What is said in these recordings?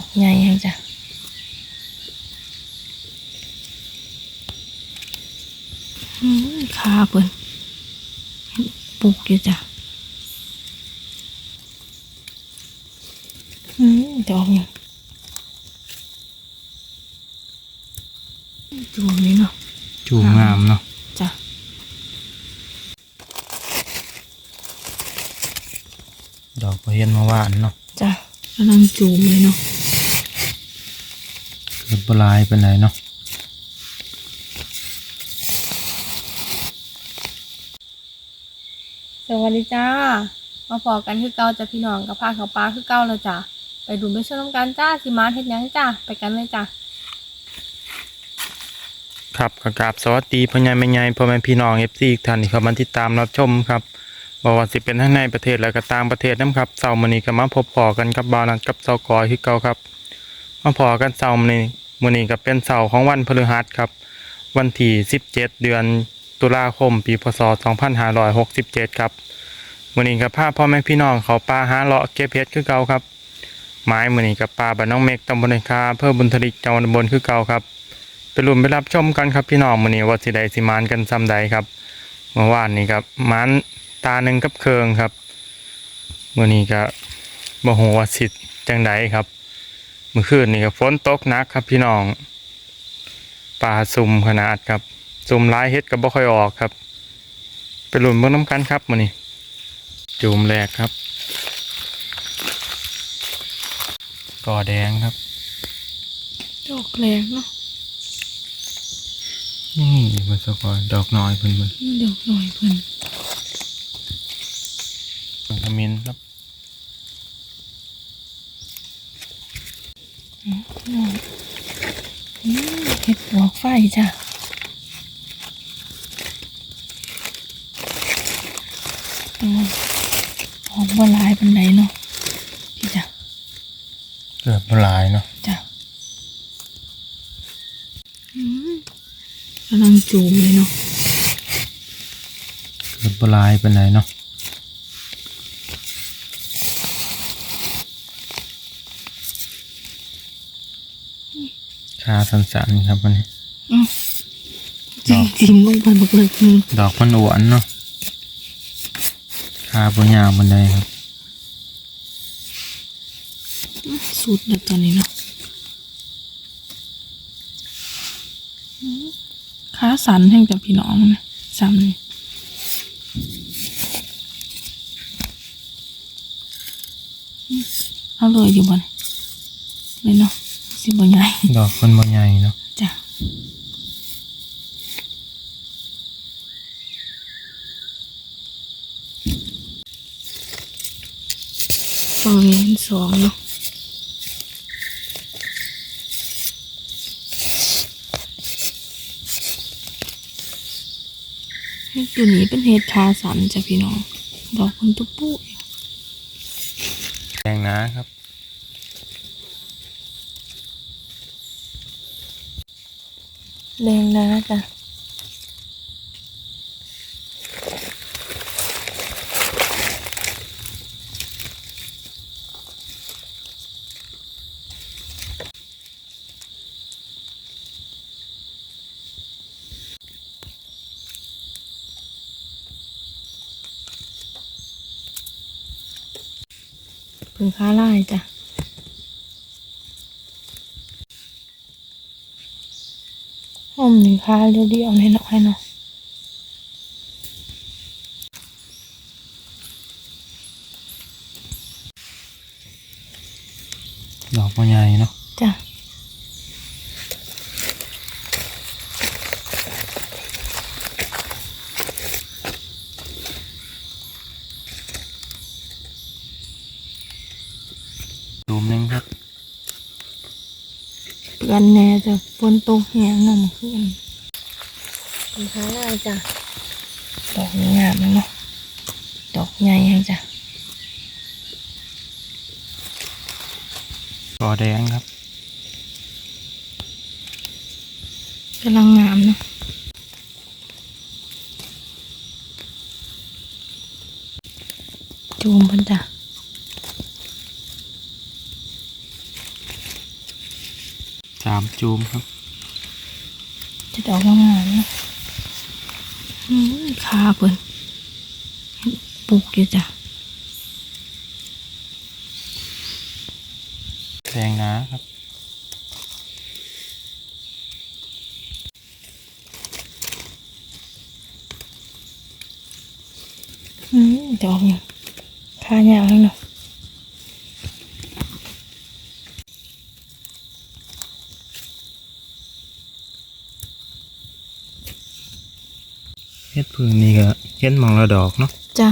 อกใหญ่ยังจ้ะอืมขาเพิ่นปลูกอยู่จ้ะอืมดอกยังจูมนี่เนาะจูงงามเนาะ จ้ะ ดอกก็เห็นมาหวานเนาะ จ้ะกำลังจูมเลยเนาะ เกิดบห ลายเป็นไรเนาะสวัสดีจ้า มาพอกันคือเก่าจ้ะพี่น้องกับพาเขาปลาคือเก่าแล้วจ้ะไปดูไปชมน้ำกันจ้าสิมาเฮ็ดหยังจ้าไปกันเลยจ้ะครับกกราบสวัสดีพ่อใหญ่แม่ใหญ่พ่อแม่พี่น้องเอฟซีท่านที่เข้ามาติดตามรับชมครับบอกว่าสิเป็นทั้งในประเทศและก็ต่างประเทศนํครับเสาร์มื้อนี้ก็มาพบพอกันกับบ่าวนัดกับเสากอยคือเก่าครับมาพอกันเสาร์มื้อนี้ มื้อนี้ก็เป็นเสาร์ของวันพฤหัสครับ วันที่ 17 เดือนตุลาคม ปีพศ 2567 ครับมื้อนี้ก็พาพ่อแม่พี่น้องเขาป่าหาเลาะเก็บเห็ดคือเก่าครับไม้มื้อนี้กับป่าบ้านน้องเมกตำบลในคาอำเภอบุญทลิกจังหวัดอุบลคือเก่าครับไปรุ่นไปรับชมกันครับพี่น้องมื้อนี้ว่าสิได้สิมานกันซ้ำใดครับเมื่อวานนี้ครับมานตาหนึ่งกับเคืองครับมื้อนี้ก็บ่ฮู้ว่าสิจังใดครับ เมื่อคืนนี้ก็ฝนตกหนักครับพี่น้องป่าซุ่มขนาดครับซุ่มหลายเฮ็ดก็บ่ค่อยออกครับ ไปรุ่นเบิ่งน้ำกันครับมื้อนี้จูมแรกครับก่อแดงครับดอกแรงเนาะนี่มันสกอยดอกน้อยเพิ่นเพิ่นดอกหน่อยเพิ่นเพิ่นขมิ้นครับ น้อยอืม เห็ดดอกไฟจ้ะแต่ว่าหอมบ่หลายปานใดเนาะพี่จ้ะเกือบบ่หลายเนาะจ้ะอืมกำลังจูมเลยเนาะเกือบบ่หลายเป็นไรเนาะาสั้นๆครับวันนี้อ้าวจริงจริงๆลงไปบักเลิกหนึงดอกมันหวานเนาะขาบ่ยาวบันไดครับสุดแล้วตอนนี้เนาะอืมขาสันแห่งจากพี่น้องนะซ้ำนี่อืมเอาเลยอยู่บนเลยเนาะ สิบ่ใหญ่ดอกมันบ่ใหญ่เนาะจ้ะสองเห็นสองเนาะเฮ็ดตัวนี้เป็นเห็ดคาสันจ้ะพี่น้อง ดอกคนตุปุ้ยแดงนะครับ แดงนะจ้ะพึ่งค้าไล่จ้ะ หอมหนึ่ง ค้าเรียวเดียวในน้อยเนาะดอกบ่ใหญ่เนาะจ้ะดูมหนึงครับ เปือนแน่จะฝนตกแห้งเนาะเมื่อคืน พึ่งค้าไล่จ้ะ ดอกนี้งามเนาะ ดอกใหญ่ยังจ้ะก่อแดงครับกำลังงามเนาะจูมเพิ่นจ้ะามจูมครับ จะดอกงามๆเนาะอืมขา เพิ่นปลูกอยู่จ้ะแดงนะครับอืมดอกเนี่ยขายาวเลยเนาะเฮ็ด พึ่งนี่ก็เห็นมองละดอกเนาะจ้ะ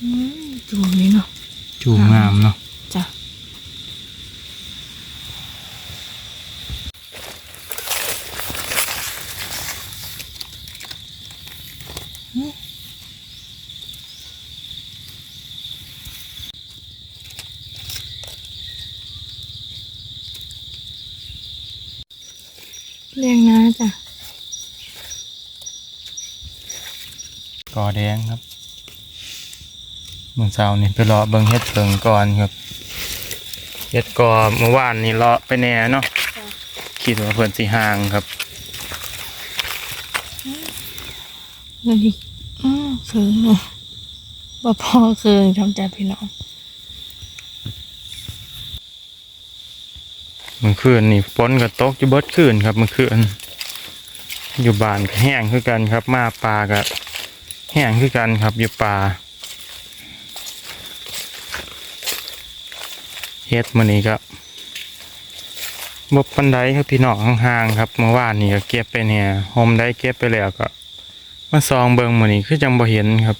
อืมจูมนี้เนาะ จูงงามเนาะ จ้ะอืมเรียงนะจ้ะ ก อแดงครับเมื่อเช้านี่ไปเลาะเบิ่งเฮ็ดเพิงก่อนครับเฮ็ดกอเมื่อวานนี่เลาะไปแหน่เนาะคิดว่าเพิ่นสิห่างครับเงินอีกอืมเคืองเนาะบ่พอเคืองทำใจพี่น้องเมื่อคืนนี่ฝนก็ตกอยู่เบิดคืนครับเมื่อคืนอยู่บ้านก็แห้งคือกันครับมาปลาก็ แห้งคือกันครับอยู่ป่าเฮ็ดมื้อนี้ก็บ่ปันไดครับพี่น้องห่างๆครับเมื่อวานนี่ก็เก็บไปเนี่ยโฮมได้เก็บไปแล้วก็มาซองเบิงมื้อนี้คือจังบ่เห็นครับ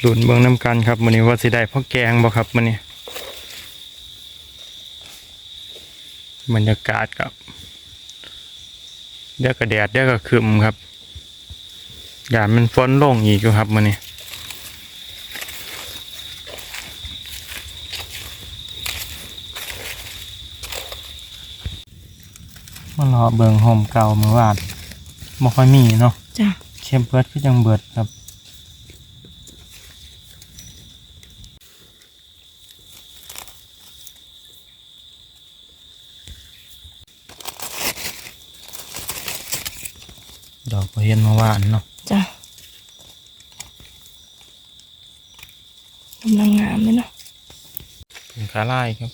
หลุนเบิงน้ำกันครับมื้อนี้ว่าสิได้พ่อแกงบ่ครับมื้อนี้บรรยากาศครับ เดี๋ยวก็แดดเดี๋ยวก็ครึมครับยานมันฝนลงอีกอยู่ครับมื้อนี้มารอเบิ่งโฮมเก่าเมื่อวานบ่ค่อยมีเนาะจ้ะเข้มเบิดคือจังเบิดครับ ดอกก็เห็นเมื่อวานเนาะจ้ะกำลังงามเลยเนาะเป็นขาลายครับ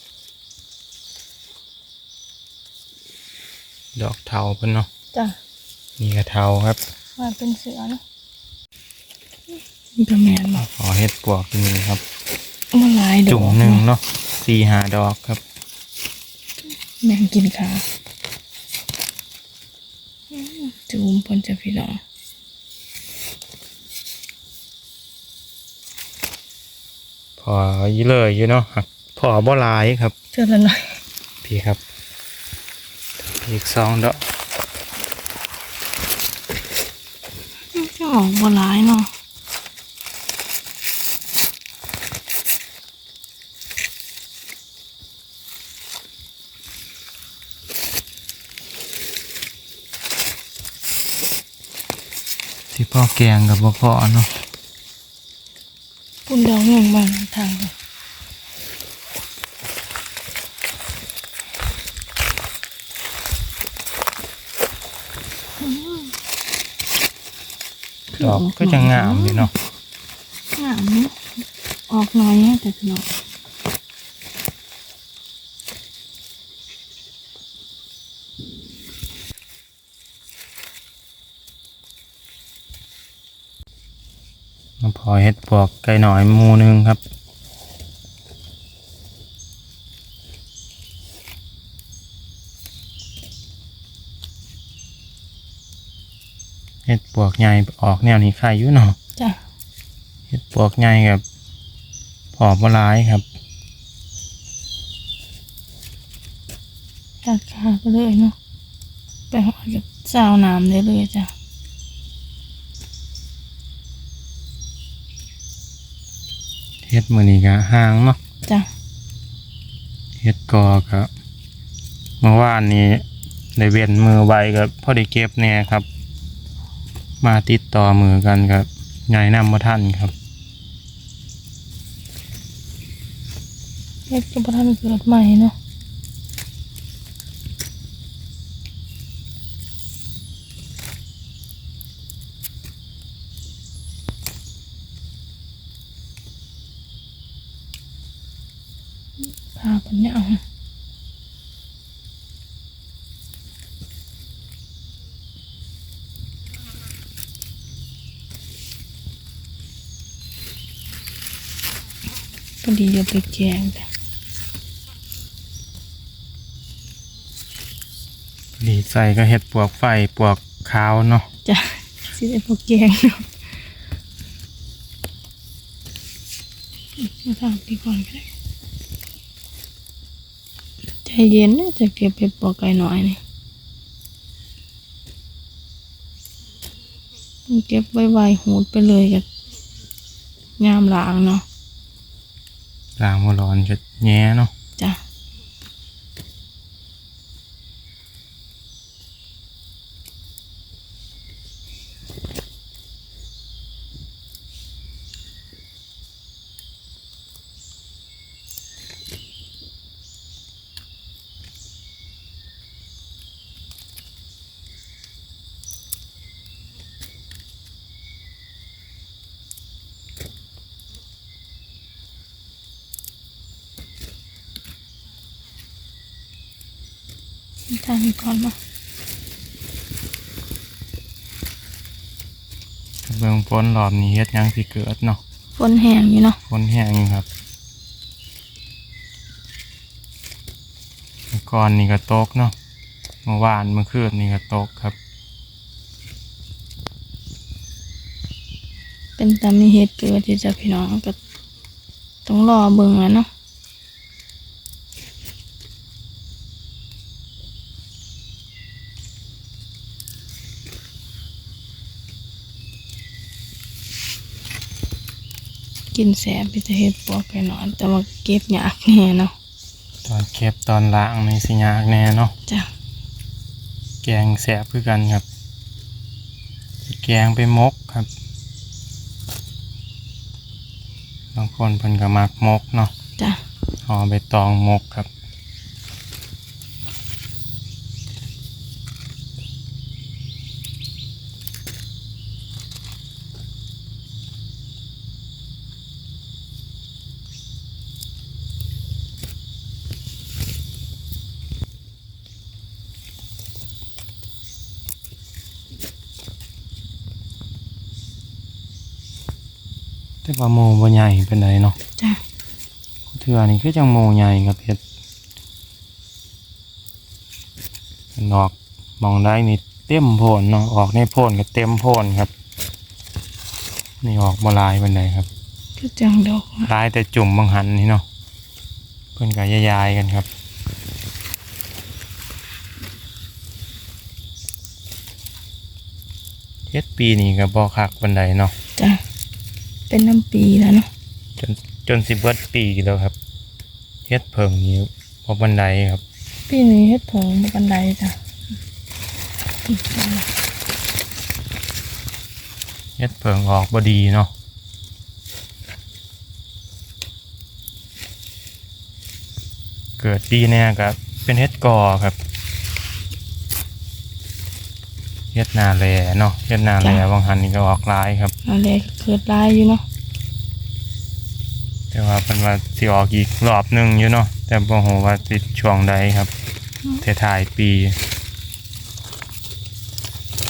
ดอกเทาเพิ่นเนาะจ้ะนี่ก็เทาครับว่าเป็นเสือเนาะนี่ก็แมนเนาะขอเห็ดปวกที่นี่ครับมันหลายดอกจุ่มหนึ่งเนาะสี่หาดอกครับ แมงกินขาอื มจูมปนจะพี่น้องพออีเลยอยู่เนาะครับพอบ่หลายครับเจอแล้วหน่อย พี่ครับอีกสองดอกจะออกบ่หลายเนาะ พ่อแกงกับบ่พ่อเนาะปุ่นดอกหนึ่งบางทางดอกก็จะงามอยู่เนาะงามเนาะออกน้อยแน่แต่พี่น้อง พ อเห็ดปวกไก่หน่อยหมูหนึงครับเห็ดปวกใหญ่ออกแนวนี้ใครอยู่เนาะจ้ะเห็ดปวกใหญ่กับพอบ่ร้ายครับตัดขาไปเลยเนาะไปหอดกับสาวน้ำได้เลยจ้ะ เห็ดมือนี้ก็ห่างเนาะจ้ะเฮ็ดกอครับเมื่อวานนี้ได้เว้นมือไว้กับพอได้เก็บเนี่ยครับ มาติดต่อมือกันครับใหญ่นำมาท่านครับเฮ็ดจะบ่ทันเกิดใหม่เนาะพาปัญญาเอา พอดีจะไปแกงจ้ะดีใส่ก็เห็ดปวกไฟปวกขาวเนาะจ้ะสิได้พอแกงเนาะมาทางที่ก่อนก็ได้ใจเย็นนะจะเก็บไปปอกไก่หน่อยนี่มันเก็บไว้ไวๆหูดไปเลยกับยามหลางเนาะ ล้างหัวร้อนก็แย่เนาะ ก่อนเนาะเบิ่งฝนรอบนี้เฮ็ดหยังสิเกิดเนาะฝนแห้งอยู่เนาะฝนแห้งอยู่ครับเมื่อก่อนนี่ก็ตกเนาะเมื่อวานเมื่อคืนนี่ก็ตกครับ เป็นตามมีเหตุเกิดที่จะพี่น้องก็ต้องรอเบิ่งแล้วเนาะ กินแสบไปจะเฮ็ดปวกไปนอน แต่ว่าเก็บยากแน่เนาะตอนเก็บตอนล้างนี่สิยากแน่เนาะจ้ะแกงแสบคือกันครับ แกงไปมกครับ บางคนเพิ่นก็มักมกเนาะจ้ะห่อใบตองมกครับ แต่ว่าโมบ่ใหญ่เป็นไรเนาะจ้ะเถื่อนี่คือจังโมใหญ่ครับเฮ็ดดอกมองได้นี่เต็มโพนเนาะออกในโพนก็เต็มโพนครับ นี่ออกมาลายเป็นไดครับคือจังดอกนะลายแต่จุ่มบางหันนี่เนาะเพิ่นก็ยายๆกันครับเฮ็ดปีนี้ก็บ่คักบันไดเนาะจ้ะ เป็นน้ำปีแล้วเนาะจนจนสิเบิดปีแล้วครับเฮ็ดเพิ่งนี้บ่บันไดครับ ปีนี้เฮ็ดผงบันไดจ้ะเฮ็ดเพิงออกบดีเนาะเกิดดีแน่ครับ เป็นเฮ็ดกอครับ เฮ็ดนาแลเนาะเฮ็ดนาแลบางหันนี่ก็ออกลายครับอะไรก็เกิดลายอยู่เนาะแต่ว่าเป็นว่าสิออกอีกรอบหนึงอยู่เนาะแต่บ่ฮู้ว่าสิช่วงใดครับท้ายๆปี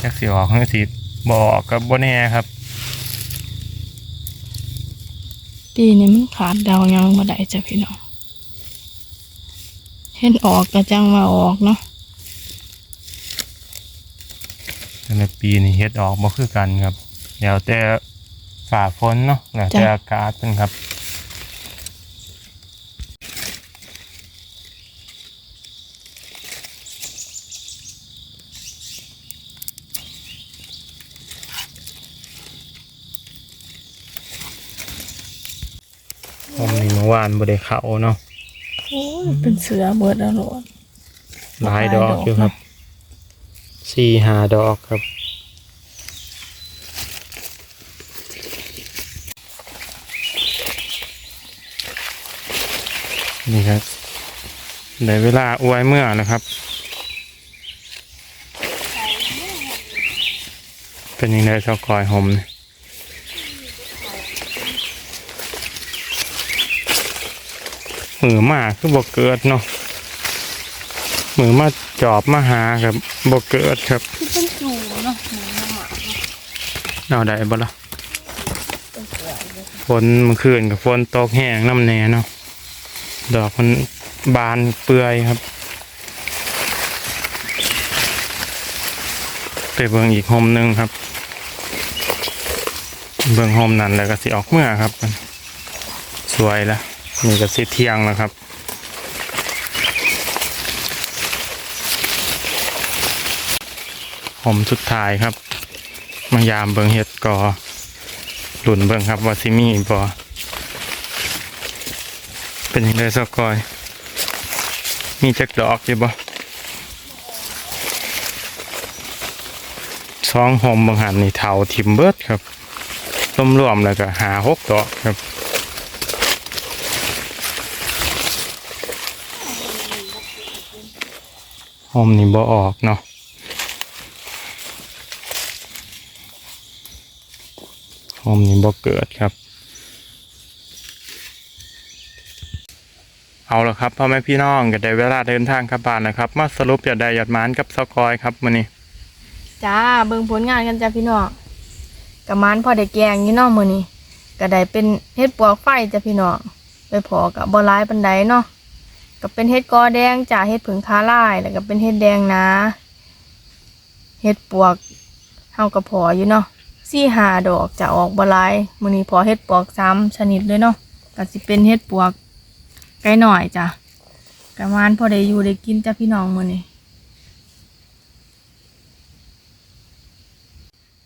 จักสิออกหรือสิบ่ออกก็บ่แน่ครับ ปีนี้มันขาดเดายังบ่ได้จ้ะพี่น้องเห็นออกก็จังว่าออกเนาะ แต่ละปีนี่เฮ็ดออกบ่คือกันครับเดี๋ยวแต่ฝ่าฝนเนาะแล้วแต่อากาศเป็นครับผมนี่เมื่อวานบ่ได้เข้าเนาะโอ้ยเป็นเสือเบิดแล้วโลดหลายดอกอยู่ครับ สี่หาดอกครับ นี่ครับในเวลาอวยเมื่อนะครับ เป็นยังไงเจ้าคอยหมเหมือมาคือบอกเกิดเนาะมือมาจอบมาหาครับ บกเกิดครับคือเป็นจูเนาะหมูน้ำหมาเอาได้บ่ล่ะฝนเมื่อคืนกับฝนตกแห้งน้ำแน่เนาะดอกมันบานเปื่อยครับไปเบิ่งอีกโฮมหนึงครับ เบิ่งโฮมนั้นแล้วก็สิออกเมื่อครับ สวยแล้วนี่ก็สิเที่ยงแล้วครับ ผมสุดท้ายครับ มายามเบิงเห็ดกอหลุนเบิงครับว่าซิมีบอเป็นยังไงสกอย มีจักดอกอยู่บ่สองหอมบางหันนี่เทาทิมเบิร์ดครับรวมรวมๆแล้วก็หาหกดอกครับหอมนี่บ่ออกเนาะ อมนี่บ่เกิดครับ เอาละครับพ่อแม่พี่น้องก็ได้เวลาเดินทางกลับบ้านนะครับ มาสรุปยอดได้ยอดมานกับสกอยครับมื้อนี้จ้าเบิ่งผลงานกันจ้าพี่น้องกะมันพอได้แกงอยู่เนาะมื้อนี้ก็ได้เป็นเฮ็ดปวกไฟจ้าพี่น้องไปพอกับบ่หลายปานใดเนาะก็เป็นเฮ็ดกอแดงจ้าเฮ็ดผึ่งคาลายแล้วก็เป็นเฮ็ดแดงนะเฮ็ดปวกเฮาก็พออยู่เนาะ สี่หาดอกจะออกบลายมือนี้พอเฮ็ดปวกสามชนิดเลยเนาะก็สิเป็นเฮ็ดปวกไก่หน่อยจ้ะกะมันพอได้อยู่ได้กินจ้าพี่น้องมือนี้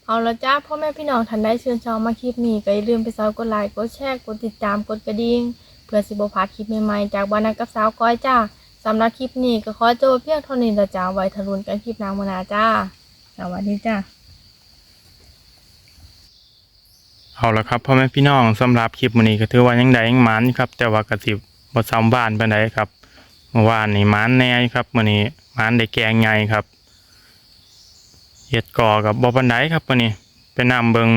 เอาละจ้าพ่อแม่พี่น้องท่านได้เชิญชมมาคลิปนี้ก็อย่าลืมไปซอยกดไลค์กดแชร์กดติดตามกดกระดิ่งเพื่อสิบพลาดคลิปใหม่ๆจากบ้านนักกับสาวก้อยจ้าสำหรับคลิปนี้ก็ขอจบเพียงเท่านี้ละจ้าไว้ทะลุนกันคลิปนางมนาจ้าสวัสดีจ้า เอาละครับพ่อแม่พี่น้องสำหรับคลิปมื้อนี้ก็ถือว่ายังได้ยังมานครับ แต่ว่าก็สิบ่ซ้ำบ้านปานใดครับเมื่อวานนี่มานแน่ครับมื้อนี้มานได้แกงใหญ่ครับเฮ็ดกอกับบ่ปานใดครับมื้อนี้ไปนำเบิง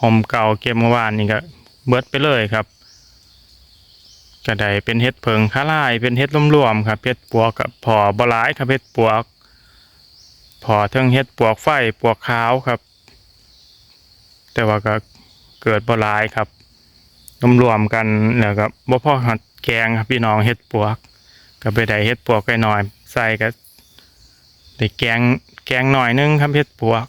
หอมเก่าเก็บเมื่อวานนี่ก็เบิดไปเลยครับก็ได้เป็นเฮ็ดเพิงคาลายเป็นเฮ็ดรวมๆครับเฮ็ดปวกกับพอบ่หลายครับเฮ็ดปวกพอเทิงเฮ็ดปวกไฟปวกขาวครับ แต่ว่าก็ เกิดบ่หลายครับรวมๆกันแล้วก็บ่พอหัดแกงครับพี่น้องเฮ็ดปวกก็ไปได้เฮ็ดปวกไปหน่อยใส่ก็ได้แกงแกงหน่อยนึงครับเฮ็ดปวก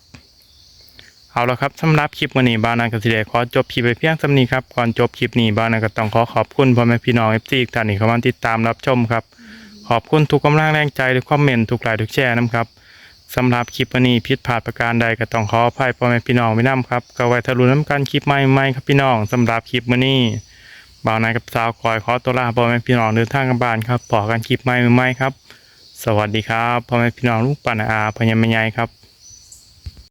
เอาละครับสำหรับคลิปวันนี้บ้านนากสิเดขอจบคลิปไปเพียงสำนี้ครับก่อนจบคลิปนี้บ้านนาก็ต้องขอขอบคุณพ่อแม่พี่น้องเอฟซีท่านที่เข้ามาติดตามรับชมครับ ขอบคุณทุกกำลังแรงใจทุกคอมเมนต์ทุกไลค์ทุกแชร์นะครับ สำหรับคลิปวันนี้พิษผ่าดประการใดก็ต้องขออภัยพ่อแม่พี่น้องไว้นํครับก็ไว้ทะลุน้ำกันคลิปใหม่ๆครับพี่น้องสำหรับคลิปวันนี้บ่าวนายกับสาวคอยขอตัวลาพ่อแม่พี่น้องเดินทางกับบ้านครับพอกันคลิปใหม่ๆครับ สวัสดีครับพ่อแม่พี่น้องลูกปันอาพญาแม่ใหญ่ครับ